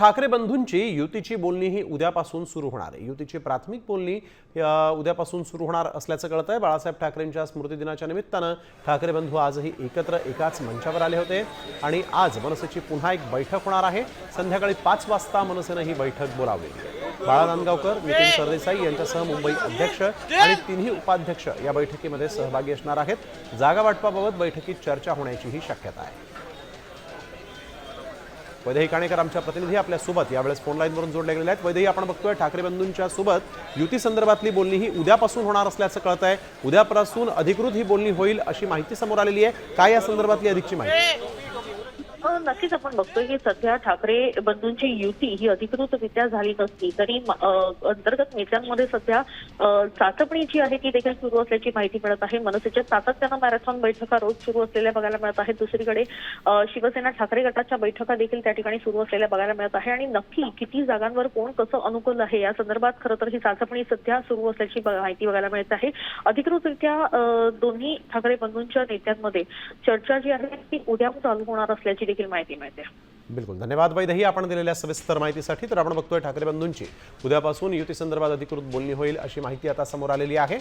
ठाकरे बंधूंची युतीची बोलणी ही उद्यापासून सुरू होणार आहे. युतीची प्राथमिक बोलणी उद्यापासून सुरू होणार असल्याचं कळत आहे बाळासाहेब ठाकरेंच्या स्मृतिदिनाच्या निमित्तानं ठाकरे बंधू आजही एकत्र एकाच मंचावर आले होते आणि आज मनसेची पुन्हा एक बैठक होणार आहे. संध्याकाळी पाच वाजता मनसेनं ही बैठक बोलावली आहे. बाळा नांदगावकर नितीन सरदेसाई यांच्यासह मुंबई अध्यक्ष आणि तिन्ही उपाध्यक्ष या बैठकीमध्ये सहभागी असणार आहेत. जागा वाटपाबाबत बैठकीत चर्चा होण्याचीही शक्यता आहे. वैदेही काणेकर आमच्या प्रतिनिधी आपल्यासोबत यावेळेस फोन लाईनवरून जोडले गेलेले आहेत. वैदेही आपण बघतोय ठाकरे बंधूंच्या सोबत युती संदर्भातली बोलणी ही उद्यापासून होणार असल्याचं कळत आहे. उद्यापासून अधिकृत ही बोलणी होईल अशी माहिती समोर आलेली आहे. काय या संदर्भातली अधिकची माहिती? म्हणून नक्कीच आपण बघतोय की सध्या ठाकरे बंधूंची युती ही अधिकृतरित्या झाली नसली तरी अंतर्गत नेत्यांमध्ये सध्या चाचपणी जी आहे ती देखील सुरू असल्याची माहिती मिळत आहे. मनसेच्या सातत्यानं मॅरेथॉन बैठका रोज सुरू असलेल्या बघायला मिळत आहेत. दुसरीकडे शिवसेना ठाकरे गटाच्या बैठका देखील त्या ठिकाणी सुरू असलेल्या बघायला मिळत आहे. आणि नक्की किती जागांवर कोण कसं अनुकूल आहे या संदर्भात खरं तर ही चाचपणी सध्या सुरू असल्याची माहिती बघायला मिळत आहे. अधिकृतरित्या दोन्ही ठाकरे बंधूंच्या नेत्यांमध्ये चर्चा जी आहे ती उद्या चालू होणार असल्याची देखील माहिती मिळते. बिलकुल. धन्यवाद वैदही आपण दिलेल्या सविस्तर माहितीसाठी तर आपण बघतोय ठाकरे बंधूंची. उद्यापासून युती संदर्भात अधिकृत बोलणी होईल अशी माहिती आता समोर आलेली आहे.